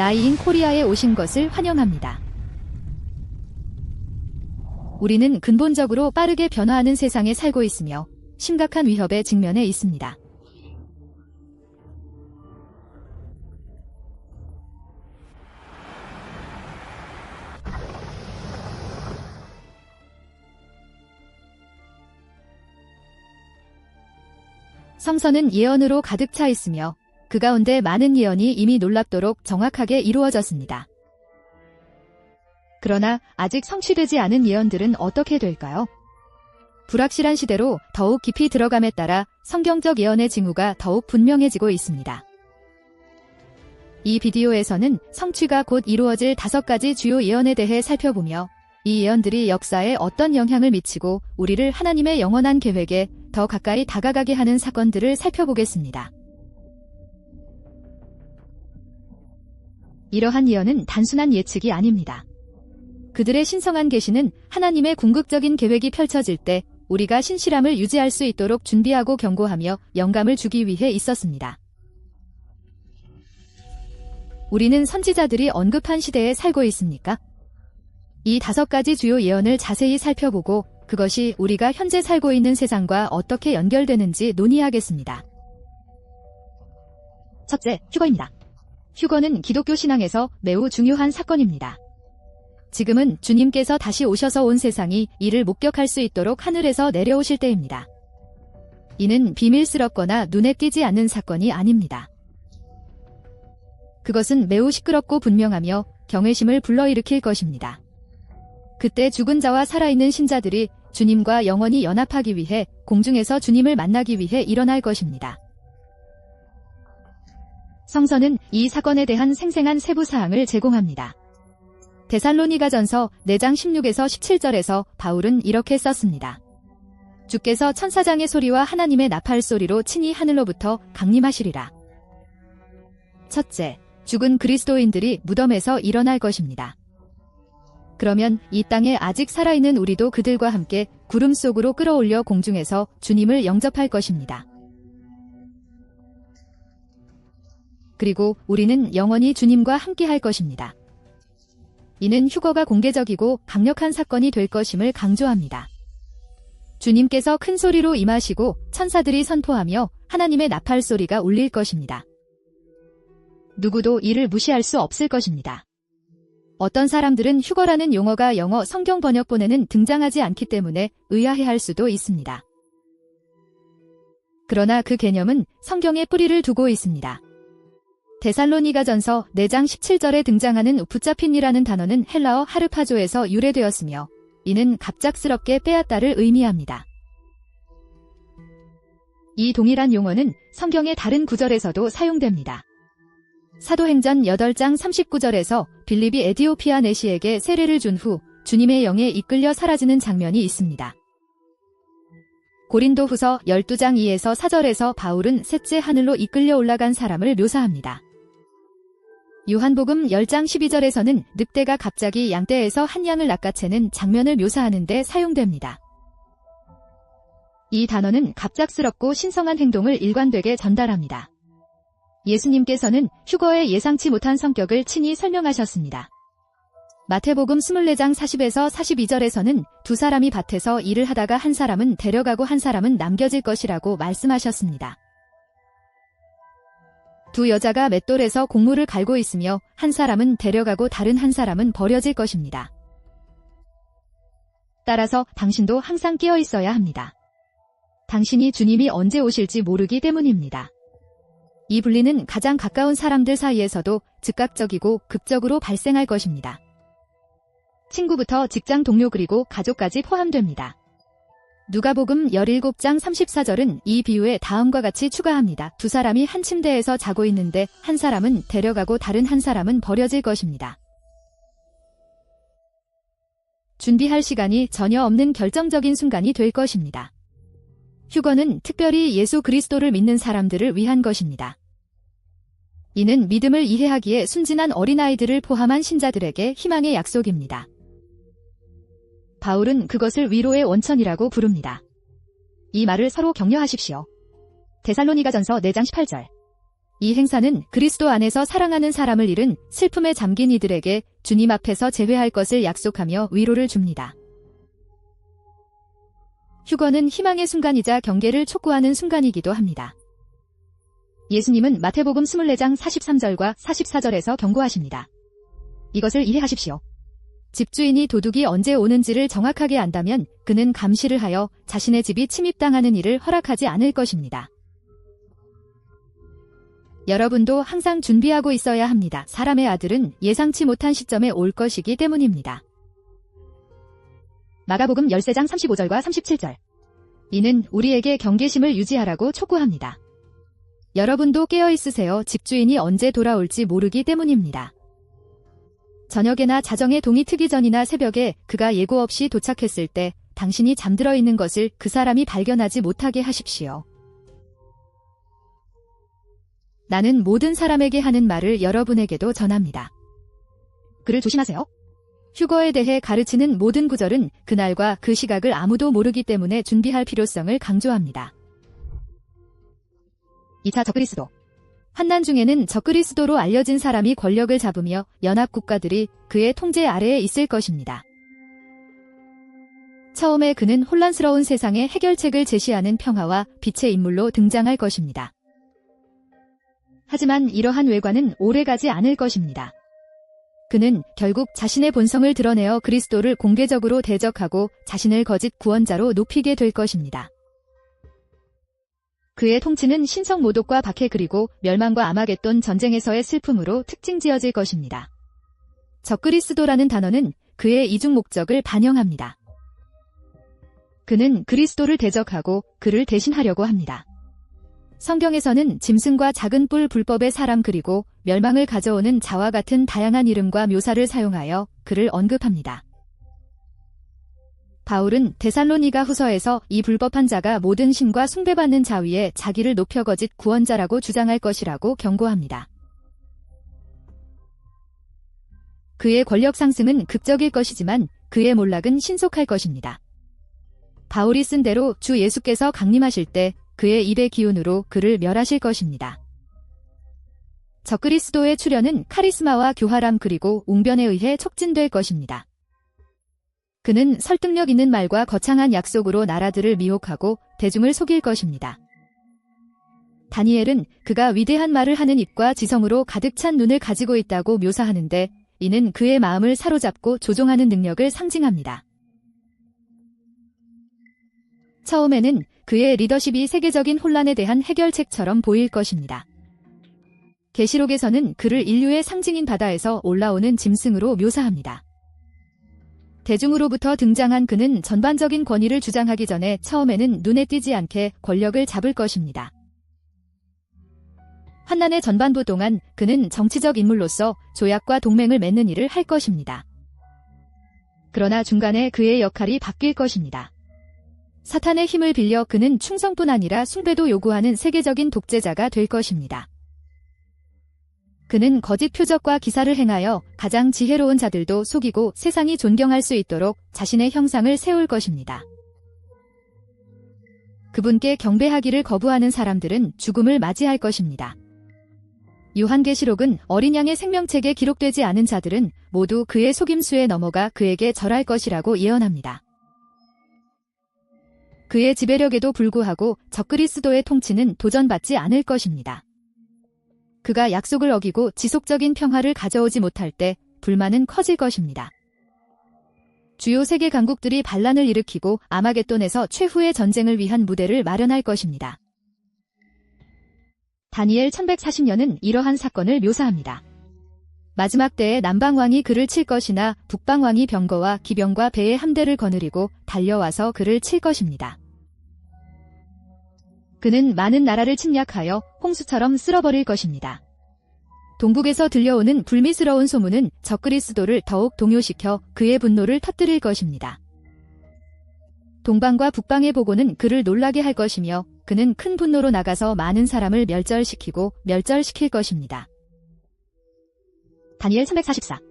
나이인 코리아에 오신 것을 환영합니다. 우리는 근본적으로 빠르게 변화하는 세상에 살고 있으며 심각한 위협에 직면해 있습니다. 성서는 예언으로 가득 차 있으며 그 가운데 많은 예언이 이미 놀랍도록 정확하게 이루어졌습니다. 그러나 아직 성취되지 않은 예언들은 어떻게 될까요? 불확실한 시대로 더욱 깊이 들어감에 따라 성경적 예언의 징후가 더욱 분명해지고 있습니다. 이 비디오에서는 성취가 곧 이루어질 다섯 가지 주요 예언에 대해 살펴보며 이 예언들이 역사에 어떤 영향을 미치고 우리를 하나님의 영원한 계획에 더 가까이 다가가게 하는 사건들을 살펴보겠습니다. 이러한 예언은 단순한 예측이 아닙니다. 그들의 신성한 계시는 하나님의 궁극적인 계획이 펼쳐질 때 우리가 신실함을 유지할 수 있도록 준비하고 경고하며 영감을 주기 위해 있었습니다. 우리는 선지자들이 언급한 시대에 살고 있습니까? 이 다섯 가지 주요 예언을 자세히 살펴보고 그것이 우리가 현재 살고 있는 세상과 어떻게 연결되는지 논의하겠습니다. 첫째, 휴거입니다. 휴거는 기독교 신앙에서 매우 중요한 사건입니다. 지금은 주님께서 다시 오셔서 온 세상이 이를 목격할 수 있도록 하늘에서 내려오실 때입니다. 이는 비밀스럽거나 눈에 띄지 않는 사건이 아닙니다. 그것은 매우 시끄럽고 분명하며 경외심을 불러일으킬 것입니다. 그때 죽은 자와 살아있는 신자들이 주님과 영원히 연합하기 위해 공중에서 주님을 만나기 위해 일어날 것입니다. 성서는 이 사건에 대한 생생한 세부 사항을 제공합니다. 데살로니가전서 4장 16에서 17절에서 바울은 이렇게 썼습니다. 주께서 천사장의 소리와 하나님의 나팔 소리로 친히 하늘로부터 강림하시리라. 첫째, 죽은 그리스도인들이 무덤에서 일어날 것입니다. 그러면 이 땅에 아직 살아있는 우리도 그들과 함께 구름 속으로 끌어올려 공중에서 주님을 영접할 것입니다. 그리고 우리는 영원히 주님과 함께 할 것입니다. 이는 휴거가 공개적이고 강력한 사건이 될 것임을 강조합니다. 주님께서 큰 소리로 임하시고 천사들이 선포하며 하나님의 나팔 소리가 울릴 것입니다. 누구도 이를 무시할 수 없을 것입니다. 어떤 사람들은 휴거라는 용어가 영어 성경 번역본에는 등장하지 않기 때문에 의아해할 수도 있습니다. 그러나 그 개념은 성경에 뿌리를 두고 있습니다. 데살로니가 전서 4장 17절에 등장하는 붙잡힌이라는 단어는 헬라어 하르파조에서 유래되었으며 이는 갑작스럽게 빼앗다를 의미합니다. 이 동일한 용어는 성경의 다른 구절에서도 사용됩니다. 사도행전 8장 39절에서 빌립이 에디오피아 내시에게 세례를 준 후 주님의 영에 이끌려 사라지는 장면이 있습니다. 고린도 후서 12장 2에서 4절에서 바울은 셋째 하늘로 이끌려 올라간 사람을 묘사합니다. 요한복음 10장 12절에서는 늑대가 갑자기 양떼에서 한 양을 낚아채는 장면을 묘사하는데 사용됩니다. 이 단어는 갑작스럽고 신성한 행동을 일관되게 전달합니다. 예수님께서는 휴거의 예상치 못한 성격을 친히 설명하셨습니다. 마태복음 24장 40에서 42절에서는 두 사람이 밭에서 일을 하다가 한 사람은 데려가고 한 사람은 남겨질 것이라고 말씀하셨습니다. 두 여자가 맷돌에서 곡물을 갈고 있으며 한 사람은 데려가고 다른 한 사람은 버려질 것입니다. 따라서 당신도 항상 깨어 있어야 합니다. 당신이 주님이 언제 오실지 모르기 때문입니다. 이 분리는 가장 가까운 사람들 사이에서도 즉각적이고 극적으로 발생할 것입니다. 친구부터 직장 동료 그리고 가족까지 포함됩니다. 누가복음 17장 34절은 이 비유에 다음과 같이 추가합니다. 두 사람이 한 침대에서 자고 있는데 한 사람은 데려가고 다른 한 사람은 버려질 것입니다. 준비할 시간이 전혀 없는 결정적인 순간이 될 것입니다. 휴거는 특별히 예수 그리스도를 믿는 사람들을 위한 것입니다. 이는 믿음을 이해하기에 순진한 어린아이들을 포함한 신자들에게 희망의 약속입니다. 바울은 그것을 위로의 원천이라고 부릅니다. 이 말을 서로 격려하십시오. 데살로니가 전서 4장 18절. 이 행사는 그리스도 안에서 사랑하는 사람을 잃은 슬픔에 잠긴 이들에게 주님 앞에서 재회할 것을 약속하며 위로를 줍니다. 휴거는 희망의 순간이자 경계를 촉구하는 순간이기도 합니다. 예수님은 마태복음 24장 43절과 44절에서 경고하십니다. 이것을 이해하십시오. 집주인이 도둑이 언제 오는지를 정확하게 안다면 그는 감시를 하여 자신의 집이 침입당하는 일을 허락하지 않을 것입니다. 여러분도 항상 준비하고 있어야 합니다. 사람의 아들은 예상치 못한 시점에 올 것이기 때문입니다. 마가복음 13장 35절과 37절. 이는 우리에게 경계심을 유지하라고 촉구합니다. 여러분도 깨어 있으세요. 집주인이 언제 돌아올지 모르기 때문입니다. 저녁에나 자정에 동이 트기 전이나 새벽에 그가 예고 없이 도착했을 때 당신이 잠들어 있는 것을 그 사람이 발견하지 못하게 하십시오. 나는 모든 사람에게 하는 말을 여러분에게도 전합니다. 그를 조심하세요. 휴거에 대해 가르치는 모든 구절은 그날과 그 시각을 아무도 모르기 때문에 준비할 필요성을 강조합니다. 2차 적그리스도 한난 중에는 적그리스도로 알려진 사람이 권력을 잡으며 연합 국가들이 그의 통제 아래에 있을 것입니다. 처음에 그는 혼란스러운 세상의 해결책을 제시하는 평화와 빛의 인물로 등장할 것입니다. 하지만 이러한 외관은 오래가지 않을 것입니다. 그는 결국 자신의 본성을 드러내어 그리스도를 공개적으로 대적하고 자신을 거짓 구원자로 높이게 될 것입니다. 그의 통치는 신성 모독과 박해 그리고 멸망과 아마겟돈 전쟁에서의 슬픔으로 특징 지어질 것입니다. 적그리스도라는 단어는 그의 이중 목적을 반영합니다. 그는 그리스도를 대적하고 그를 대신하려고 합니다. 성경에서는 짐승과 작은 뿔 불법의 사람 그리고 멸망을 가져오는 자와 같은 다양한 이름과 묘사를 사용하여 그를 언급합니다. 바울은 데살로니가 후서에서 이 불법한 자가 모든 신과 숭배받는 자 위에 자기를 높여 거짓 구원자라고 주장할 것이라고 경고합니다. 그의 권력 상승은 극적일 것이지만 그의 몰락은 신속할 것입니다. 바울이 쓴 대로 주 예수께서 강림하실 때 그의 입의 기운으로 그를 멸하실 것입니다. 적그리스도의 출현은 카리스마와 교활함 그리고 웅변에 의해 촉진될 것입니다. 그는 설득력 있는 말과 거창한 약속으로 나라들을 미혹하고 대중을 속일 것입니다. 다니엘은 그가 위대한 말을 하는 입과 지성으로 가득 찬 눈을 가지고 있다고 묘사하는데 이는 그의 마음을 사로잡고 조종하는 능력을 상징합니다. 처음에는 그의 리더십이 세계적인 혼란에 대한 해결책처럼 보일 것입니다. 계시록에서는 그를 인류의 상징인 바다에서 올라오는 짐승으로 묘사합니다. 대중으로부터 등장한 그는 전반적인 권위를 주장하기 전에 처음에는 눈에 띄지 않게 권력을 잡을 것입니다. 환난의 전반부 동안 그는 정치적 인물로서 조약과 동맹을 맺는 일을 할 것입니다. 그러나 중간에 그의 역할이 바뀔 것입니다. 사탄의 힘을 빌려 그는 충성뿐 아니라 숭배도 요구하는 세계적인 독재자가 될 것입니다. 그는 거짓 표적과 기사를 행하여 가장 지혜로운 자들도 속이고 세상이 존경할 수 있도록 자신의 형상을 세울 것입니다. 그분께 경배하기를 거부하는 사람들은 죽음을 맞이할 것입니다. 요한계시록은 어린 양의 생명책에 기록되지 않은 자들은 모두 그의 속임수에 넘어가 그에게 절할 것이라고 예언합니다. 그의 지배력에도 불구하고 적그리스도의 통치는 도전받지 않을 것입니다. 그가 약속을 어기고 지속적인 평화를 가져오지 못할 때 불만은 커질 것입니다. 주요 세계 강국들이 반란을 일으키고 아마겟돈에서 최후의 전쟁을 위한 무대를 마련할 것입니다. 다니엘 1140년은 이러한 사건을 묘사합니다. 마지막 때에 남방왕이 그를 칠 것이나 북방왕이 병거와 기병과 배의 함대를 거느리고 달려와서 그를 칠 것입니다. 그는 많은 나라를 침략하여 홍수처럼 쓸어버릴 것입니다. 동북에서 들려오는 불미스러운 소문은 적그리스도를 더욱 동요시켜 그의 분노를 터뜨릴 것입니다. 동방과 북방의 보고는 그를 놀라게 할 것이며 그는 큰 분노로 나가서 많은 사람을 멸절시키고 멸절시킬 것입니다. 다니엘 344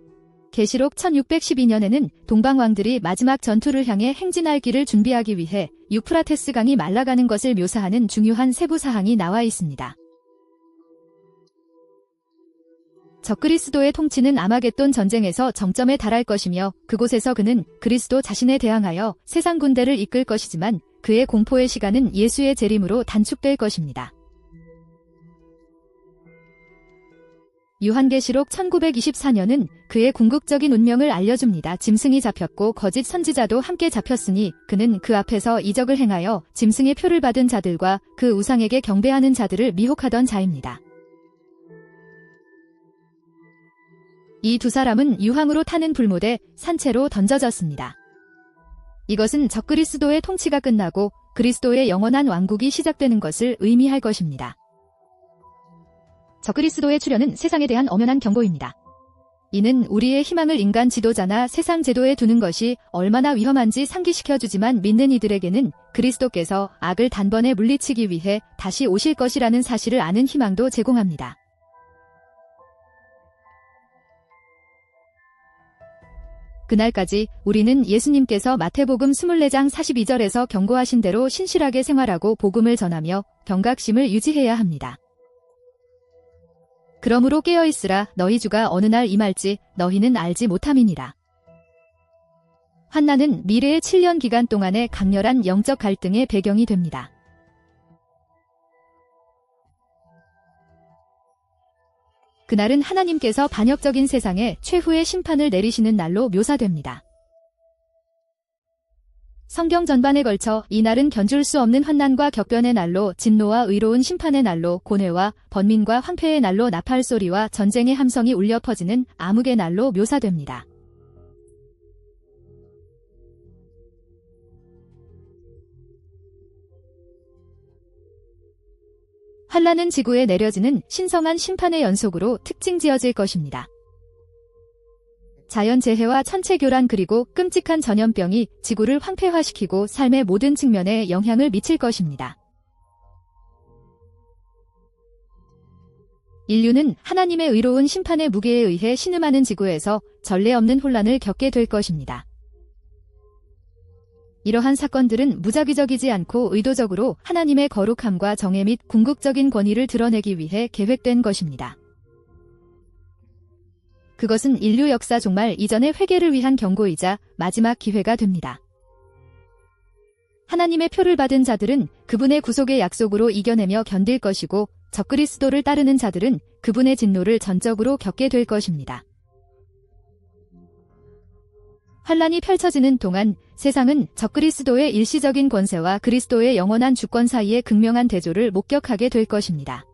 계시록 1612년에는 동방왕들이 마지막 전투를 향해 행진할 길을 준비하기 위해 유프라테스 강이 말라가는 것을 묘사하는 중요한 세부 사항이 나와 있습니다. 적그리스도의 통치는 아마겟돈 전쟁에서 정점에 달할 것이며 그곳에서 그는 그리스도 자신에 대항하여 세상 군대를 이끌 것이지만 그의 공포의 시간은 예수의 재림으로 단축될 것입니다. 유한계시록 1924년은 그의 궁극적인 운명을 알려줍니다. 짐승이 잡혔고 거짓 선지자도 함께 잡혔으니 그는 그 앞에서 이적을 행하여 짐승의 표를 받은 자들과 그 우상에게 경배하는 자들을 미혹하던 자입니다. 이 두 사람은 유황으로 타는 불못에 산채로 던져졌습니다. 이것은 적그리스도의 통치가 끝나고 그리스도의 영원한 왕국이 시작되는 것을 의미할 것입니다. 적그리스도의 출현은 세상에 대한 엄연한 경고입니다. 이는 우리의 희망을 인간 지도자나 세상 제도에 두는 것이 얼마나 위험한지 상기시켜주지만 믿는 이들에게는 그리스도께서 악을 단번에 물리치기 위해 다시 오실 것이라는 사실을 아는 희망도 제공합니다. 그날까지 우리는 예수님께서 마태복음 24장 42절에서 경고하신 대로 신실하게 생활하고 복음을 전하며 경각심을 유지해야 합니다. 그러므로 깨어있으라 너희 주가 어느 날 임할지 너희는 알지 못함이니라. 환난은 미래의 7년 기간 동안의 강렬한 영적 갈등의 배경이 됩니다. 그날은 하나님께서 반역적인 세상에 최후의 심판을 내리시는 날로 묘사됩니다. 성경 전반에 걸쳐 이 날은 견줄 수 없는 환난과 격변의 날로 진노와 의로운 심판의 날로 고뇌와 번민과 황폐의 날로 나팔 소리와 전쟁의 함성이 울려 퍼지는 암흑의 날로 묘사됩니다. 환란은 지구에 내려지는 신성한 심판의 연속으로 특징 지어질 것입니다. 자연재해와 천체교란 그리고 끔찍한 전염병이 지구를 황폐화시키고 삶의 모든 측면에 영향을 미칠 것입니다. 인류는 하나님의 의로운 심판의 무게에 의해 신음하는 지구에서 전례 없는 혼란을 겪게 될 것입니다. 이러한 사건들은 무작위적이지 않고 의도적으로 하나님의 거룩함과 정의 및 궁극적인 권위를 드러내기 위해 계획된 것입니다. 그것은 인류 역사 종말 이전의 회개를 위한 경고이자 마지막 기회가 됩니다. 하나님의 표를 받은 자들은 그분의 구속의 약속으로 이겨내며 견딜 것이고 적그리스도를 따르는 자들은 그분의 진노를 전적으로 겪게 될 것입니다. 환란이 펼쳐지는 동안 세상은 적그리스도의 일시적인 권세와 그리스도의 영원한 주권 사이의 극명한 대조를 목격하게 될 것입니다.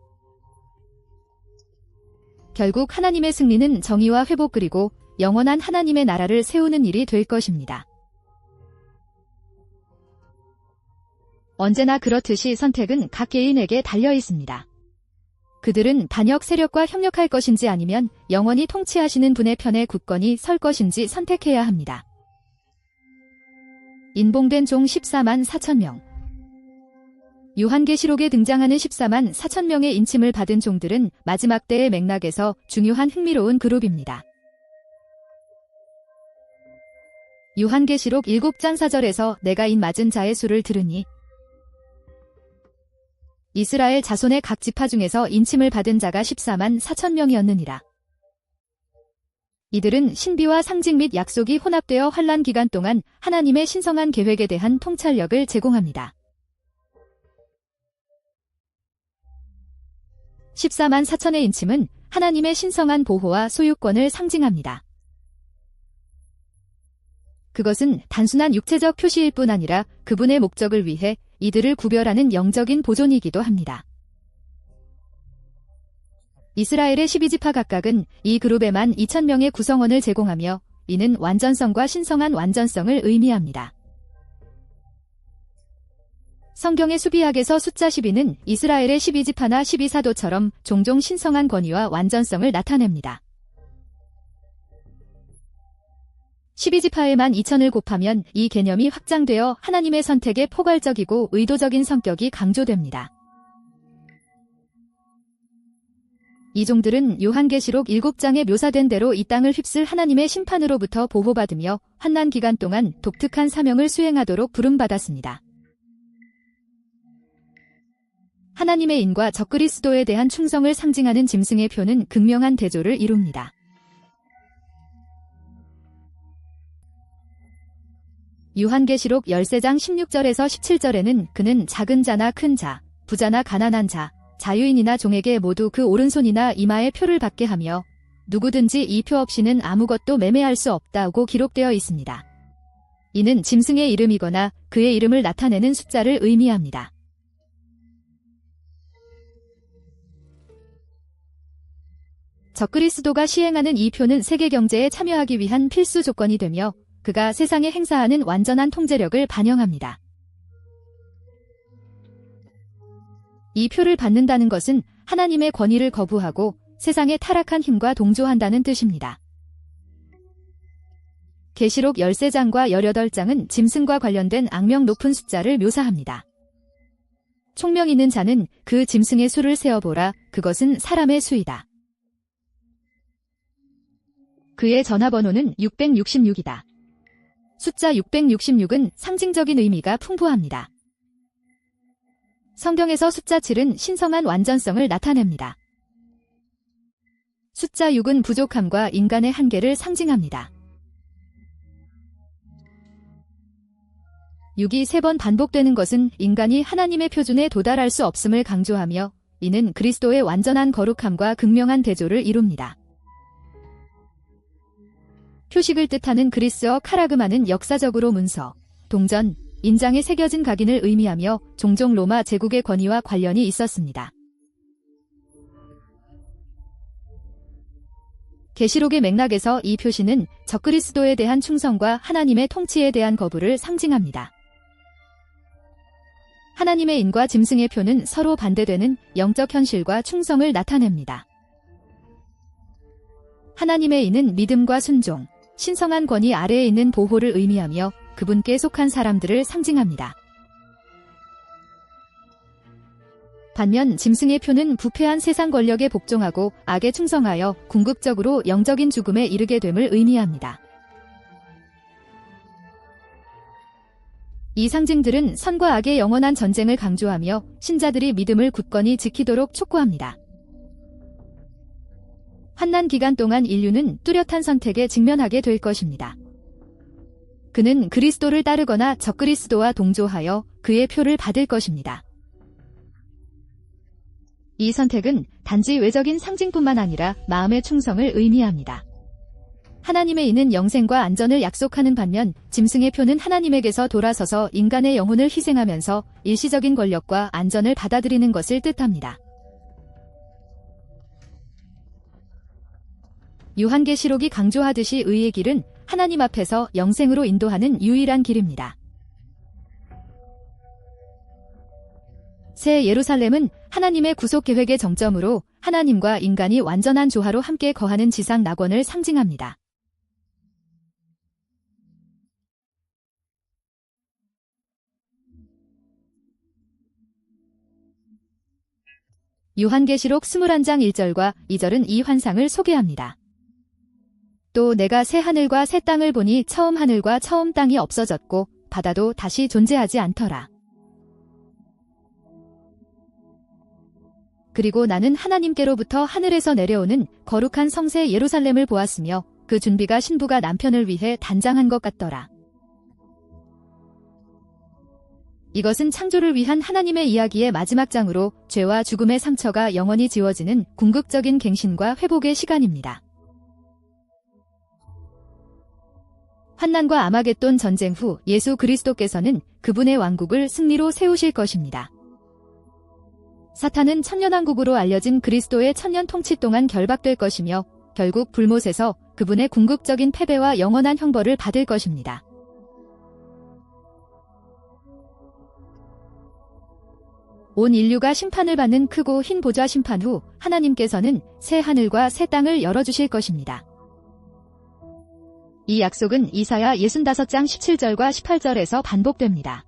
결국 하나님의 승리는 정의와 회복 그리고 영원한 하나님의 나라를 세우는 일이 될 것입니다. 언제나 그렇듯이 선택은 각 개인에게 달려 있습니다. 그들은 반역 세력과 협력할 것인지 아니면 영원히 통치하시는 분의 편에 굳건히 설 것인지 선택해야 합니다. 인봉된 종 14만 4천 명 요한계시록에 등장하는 14만 4천 명의 인침을 받은 종들은 마지막 때의 맥락에서 중요한 흥미로운 그룹입니다. 요한계시록 7장 4절에서 내가 인 맞은 자의 수를 들으니 이스라엘 자손의 각 지파 중에서 인침을 받은 자가 14만 4천 명이었느니라. 이들은 신비와 상징 및 약속이 혼합되어 환란 기간 동안 하나님의 신성한 계획에 대한 통찰력을 제공합니다. 14만 4천의 인침은 하나님의 신성한 보호와 소유권을 상징합니다. 그것은 단순한 육체적 표시일 뿐 아니라 그분의 목적을 위해 이들을 구별하는 영적인 보존이기도 합니다. 이스라엘의 12지파 각각은 이 그룹에만 2천명의 구성원을 제공하며 이는 완전성과 신성한 완전성을 의미합니다. 성경의 수비학에서 숫자 12는 이스라엘의 12지파나 12사도처럼 종종 신성한 권위와 완전성을 나타냅니다. 12지파에만 2천을 곱하면 이 개념이 확장되어 하나님의 선택에 포괄적이고 의도적인 성격이 강조됩니다. 이 종들은 요한계시록 7장에 묘사된 대로 이 땅을 휩쓸 하나님의 심판으로부터 보호받으며 환난 기간 동안 독특한 사명을 수행하도록 부름받았습니다. 하나님의 인과 적그리스도에 대한 충성을 상징하는 짐승의 표는 극명한 대조를 이룹니다. 유한계시록 13장 16절에서 17절에는 그는 작은 자나 큰 자, 부자나 가난한 자, 자유인이나 종에게 모두 그 오른손이나 이마에 표를 받게 하며 누구든지 이 표 없이는 아무것도 매매할 수 없다고 기록되어 있습니다. 이는 짐승의 이름이거나 그의 이름을 나타내는 숫자를 의미합니다. 적그리스도가 시행하는 이 표는 세계 경제에 참여하기 위한 필수 조건이 되며 그가 세상에 행사하는 완전한 통제력을 반영합니다. 이 표를 받는다는 것은 하나님의 권위를 거부하고 세상의 타락한 힘과 동조한다는 뜻입니다. 계시록 13장과 18장은 짐승과 관련된 악명 높은 숫자를 묘사합니다. 총명 있는 자는 그 짐승의 수를 세어보라 그것은 사람의 수이다. 그의 전화번호는 666이다. 숫자 666은 상징적인 의미가 풍부합니다. 성경에서 숫자 7은 신성한 완전성을 나타냅니다. 숫자 6은 부족함과 인간의 한계를 상징합니다. 6이 세 번 반복되는 것은 인간이 하나님의 표준에 도달할 수 없음을 강조하며 이는 그리스도의 완전한 거룩함과 극명한 대조를 이룹니다. 표식을 뜻하는 그리스어 카라그마는 역사적으로 문서, 동전, 인장에 새겨진 각인을 의미하며 종종 로마 제국의 권위와 관련이 있었습니다. 계시록의 맥락에서 이 표시는 적그리스도에 대한 충성과 하나님의 통치에 대한 거부를 상징합니다. 하나님의 인과 짐승의 표는 서로 반대되는 영적 현실과 충성을 나타냅니다. 하나님의 인은 믿음과 순종, 신성한 권위 아래에 있는 보호를 의미하며 그분께 속한 사람들을 상징합니다. 반면 짐승의 표는 부패한 세상 권력에 복종하고 악에 충성하여 궁극적으로 영적인 죽음에 이르게 됨을 의미합니다. 이 상징들은 선과 악의 영원한 전쟁을 강조하며 신자들이 믿음을 굳건히 지키도록 촉구합니다. 환난 기간 동안 인류는 뚜렷한 선택에 직면하게 될 것입니다. 그는 그리스도를 따르거나 적그리스도와 동조하여 그의 표를 받을 것입니다. 이 선택은 단지 외적인 상징뿐만 아니라 마음의 충성을 의미합니다. 하나님의 이는 영생과 안전을 약속하는 반면 짐승의 표는 하나님에게서 돌아서서 인간의 영혼을 희생하면서 일시적인 권력과 안전을 받아들이는 것을 뜻합니다. 요한계시록이 강조하듯이 의의 길은 하나님 앞에서 영생으로 인도하는 유일한 길입니다. 새 예루살렘은 하나님의 구속 계획의 정점으로 하나님과 인간이 완전한 조화로 함께 거하는 지상 낙원을 상징합니다. 요한계시록 21장 1절과 2절은 이 환상을 소개합니다. 또 내가 새 하늘과 새 땅을 보니 처음 하늘과 처음 땅이 없어졌고 바다도 다시 존재하지 않더라. 그리고 나는 하나님께로부터 하늘에서 내려오는 거룩한 성새 예루살렘을 보았으며 그 준비가 신부가 남편을 위해 단장한 것 같더라. 이것은 창조를 위한 하나님의 이야기의 마지막 장으로 죄와 죽음의 상처가 영원히 지워지는 궁극적인 갱신과 회복의 시간입니다. 환난과 아마겟돈 전쟁 후 예수 그리스도께서는 그분의 왕국을 승리로 세우실 것입니다. 사탄은 천년왕국으로 알려진 그리스도의 천년 통치 동안 결박될 것이며 결국 불못에서 그분의 궁극적인 패배와 영원한 형벌을 받을 것입니다. 온 인류가 심판을 받는 크고 흰 보좌 심판 후 하나님께서는 새 하늘과 새 땅을 열어주실 것입니다. 이 약속은 이사야 65장 17절과 18절에서 반복됩니다.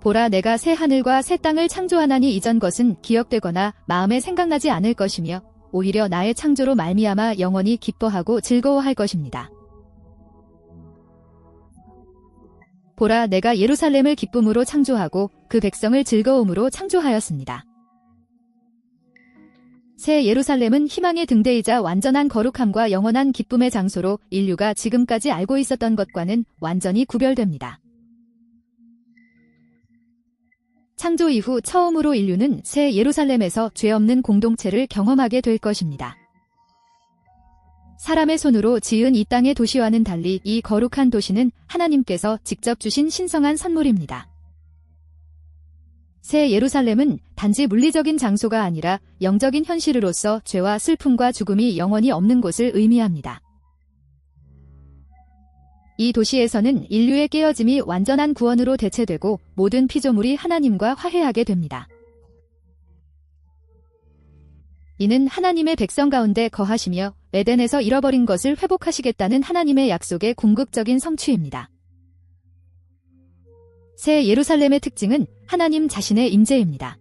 보라 내가 새 하늘과 새 땅을 창조하나니 이전 것은 기억되거나 마음에 생각나지 않을 것이며 오히려 나의 창조로 말미암아 영원히 기뻐하고 즐거워할 것입니다. 보라 내가 예루살렘을 기쁨으로 창조하고 그 백성을 즐거움으로 창조하였습니다. 새 예루살렘은 희망의 등대이자 완전한 거룩함과 영원한 기쁨의 장소로 인류가 지금까지 알고 있었던 것과는 완전히 구별됩니다. 창조 이후 처음으로 인류는 새 예루살렘에서 죄 없는 공동체를 경험하게 될 것입니다. 사람의 손으로 지은 이 땅의 도시와는 달리 이 거룩한 도시는 하나님께서 직접 주신 신성한 선물입니다. 새 예루살렘은 단지 물리적인 장소가 아니라 영적인 현실으로서 죄와 슬픔과 죽음이 영원히 없는 곳을 의미합니다. 이 도시에서는 인류의 깨어짐이 완전한 구원으로 대체되고 모든 피조물이 하나님과 화해하게 됩니다. 이는 하나님의 백성 가운데 거하시며 에덴에서 잃어버린 것을 회복하시겠다는 하나님의 약속의 궁극적인 성취입니다. 새 예루살렘의 특징은 하나님 자신의 임재입니다.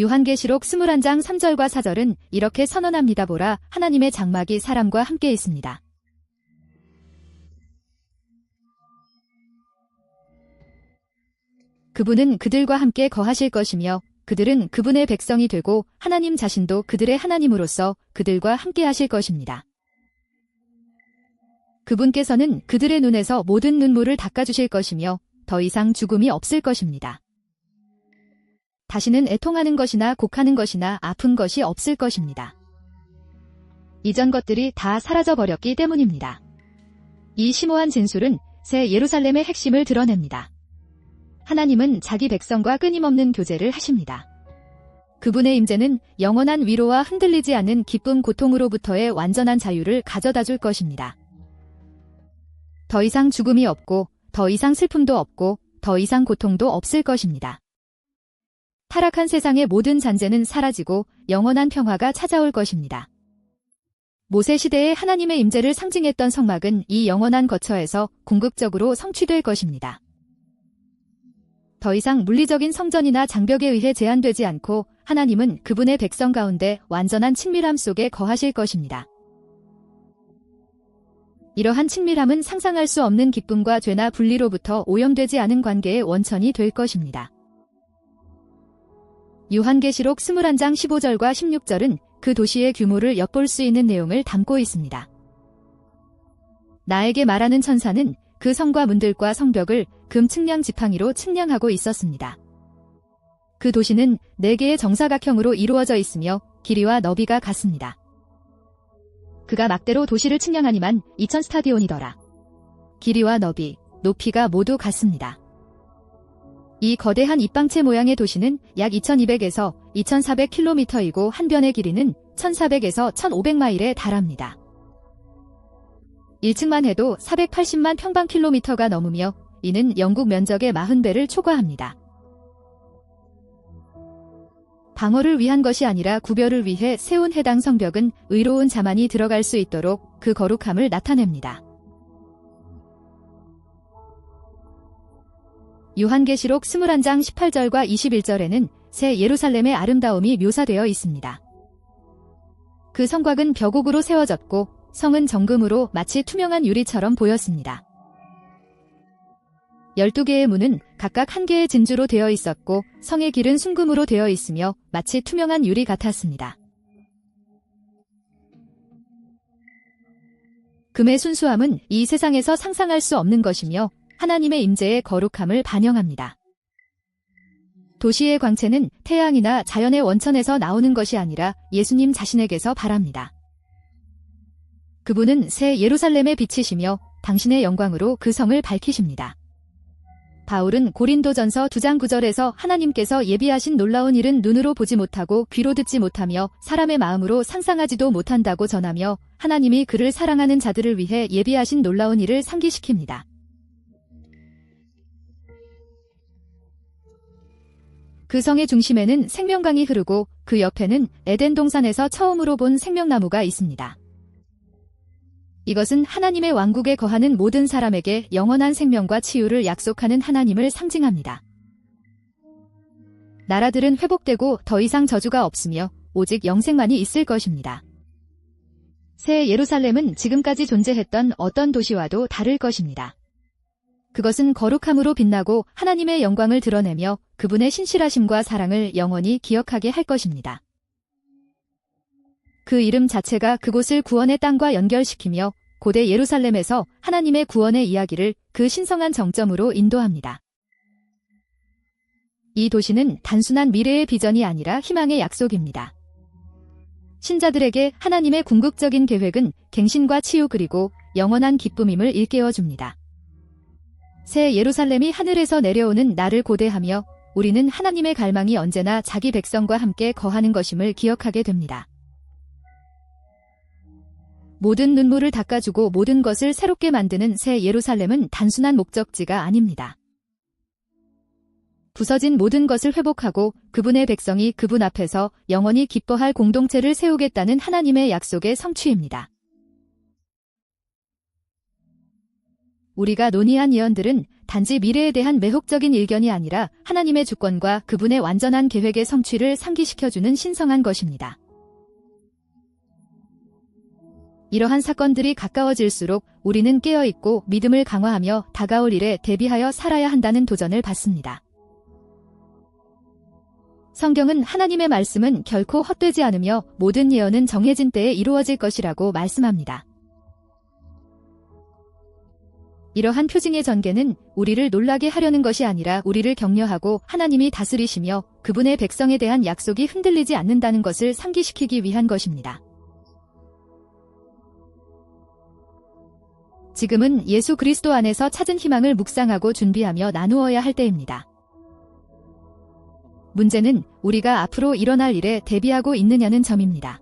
요한계시록 21장 3절과 4절은 이렇게 선언합니다. 보라, 하나님의 장막이 사람과 함께 있습니다. 그분은 그들과 함께 거하실 것이며 그들은 그분의 백성이 되고 하나님 자신도 그들의 하나님으로서 그들과 함께 하실 것입니다. 그분께서는 그들의 눈에서 모든 눈물을 닦아주실 것이며 더 이상 죽음이 없을 것입니다. 다시는 애통하는 것이나 곡하는 것이나 아픈 것이 없을 것입니다. 이전 것들이 다 사라져버렸기 때문입니다. 이 심오한 진술은 새 예루살렘의 핵심을 드러냅니다. 하나님은 자기 백성과 끊임없는 교제를 하십니다. 그분의 임재는 영원한 위로와 흔들리지 않는 기쁨 고통으로부터의 완전한 자유를 가져다 줄 것입니다. 더 이상 죽음이 없고, 더 이상 슬픔도 없고, 더 이상 고통도 없을 것입니다. 타락한 세상의 모든 잔재는 사라지고 영원한 평화가 찾아올 것입니다. 모세 시대의 하나님의 임재를 상징했던 성막은 이 영원한 거처에서 궁극적으로 성취될 것입니다. 더 이상 물리적인 성전이나 장벽에 의해 제한되지 않고 하나님은 그분의 백성 가운데 완전한 친밀함 속에 거하실 것입니다. 이러한 친밀함은 상상할 수 없는 기쁨과 죄나 분리로부터 오염되지 않은 관계의 원천이 될 것입니다. 요한계시록 21장 15절과 16절은 그 도시의 규모를 엿볼 수 있는 내용을 담고 있습니다. 나에게 말하는 천사는 그 성과 문들과 성벽을 금 측량 지팡이로 측량하고 있었습니다. 그 도시는 4개의 정사각형으로 이루어져 있으며 길이와 너비가 같습니다. 그가 막대로 도시를 측량하니만 2000 스타디온이더라. 길이와 너비, 높이가 모두 같습니다. 이 거대한 입방체 모양의 도시는 약 2200에서 2400km이고 한 변의 길이는 1400에서 1500마일에 달합니다. 1층만 해도 480만 평방킬로미터가 넘으며 이는 영국 면적의 40배를 초과합니다. 방어를 위한 것이 아니라 구별을 위해 세운 해당 성벽은 의로운 자만이 들어갈 수 있도록 그 거룩함을 나타냅니다. 요한계시록 21장 18절과 21절에는 새 예루살렘의 아름다움이 묘사되어 있습니다. 그 성곽은 벽옥으로 세워졌고 성은 정금으로 마치 투명한 유리처럼 보였습니다. 12개의 문은 각각 한 개의 진주로 되어 있었고 성의 길은 순금으로 되어 있으며 마치 투명한 유리 같았습니다. 금의 순수함은 이 세상에서 상상할 수 없는 것이며 하나님의 임재의 거룩함을 반영합니다. 도시의 광채는 태양이나 자연의 원천에서 나오는 것이 아니라 예수님 자신에게서 바랍니다. 그분은 새 예루살렘의 빛이시며 당신의 영광으로 그 성을 밝히십니다. 바울은 고린도전서 2장 9절에서 하나님께서 예비하신 놀라운 일은 눈으로 보지 못하고 귀로 듣지 못하며 사람의 마음으로 상상하지도 못한다고 전하며 하나님이 그를 사랑하는 자들을 위해 예비하신 놀라운 일을 상기시킵니다. 그 성의 중심에는 생명강이 흐르고 그 옆에는 에덴 동산에서 처음으로 본 생명나무가 있습니다. 이것은 하나님의 왕국에 거하는 모든 사람에게 영원한 생명과 치유를 약속하는 하나님을 상징합니다. 나라들은 회복되고 더 이상 저주가 없으며 오직 영생만이 있을 것입니다. 새 예루살렘은 지금까지 존재했던 어떤 도시와도 다를 것입니다. 그것은 거룩함으로 빛나고 하나님의 영광을 드러내며 그분의 신실하심과 사랑을 영원히 기억하게 할 것입니다. 그 이름 자체가 그곳을 구원의 땅과 연결시키며 고대 예루살렘에서 하나님의 구원의 이야기를 그 신성한 정점으로 인도합니다. 이 도시는 단순한 미래의 비전이 아니라 희망의 약속입니다. 신자들에게 하나님의 궁극적인 계획은 갱신과 치유 그리고 영원한 기쁨임을 일깨워 줍니다. 새 예루살렘이 하늘에서 내려오는 나를 고대하며 우리는 하나님의 갈망이 언제나 자기 백성과 함께 거하는 것임을 기억하게 됩니다. 모든 눈물을 닦아주고 모든 것을 새롭게 만드는 새 예루살렘은 단순한 목적지가 아닙니다. 부서진 모든 것을 회복하고 그분의 백성이 그분 앞에서 영원히 기뻐할 공동체를 세우겠다는 하나님의 약속의 성취입니다. 우리가 논의한 예언들은 단지 미래에 대한 매혹적인 일견이 아니라 하나님의 주권과 그분의 완전한 계획의 성취를 상기시켜주는 신성한 것입니다. 이러한 사건들이 가까워질수록 우리는 깨어있고 믿음을 강화하며 다가올 일에 대비하여 살아야 한다는 도전을 받습니다. 성경은 하나님의 말씀은 결코 헛되지 않으며 모든 예언은 정해진 때에 이루어질 것이라고 말씀합니다. 이러한 표징의 전개는 우리를 놀라게 하려는 것이 아니라 우리를 격려하고 하나님이 다스리시며 그분의 백성에 대한 약속이 흔들리지 않는다는 것을 상기시키기 위한 것입니다. 지금은 예수 그리스도 안에서 찾은 희망을 묵상하고 준비하며 나누어야 할 때입니다. 문제는 우리가 앞으로 일어날 일에 대비하고 있느냐는 점입니다.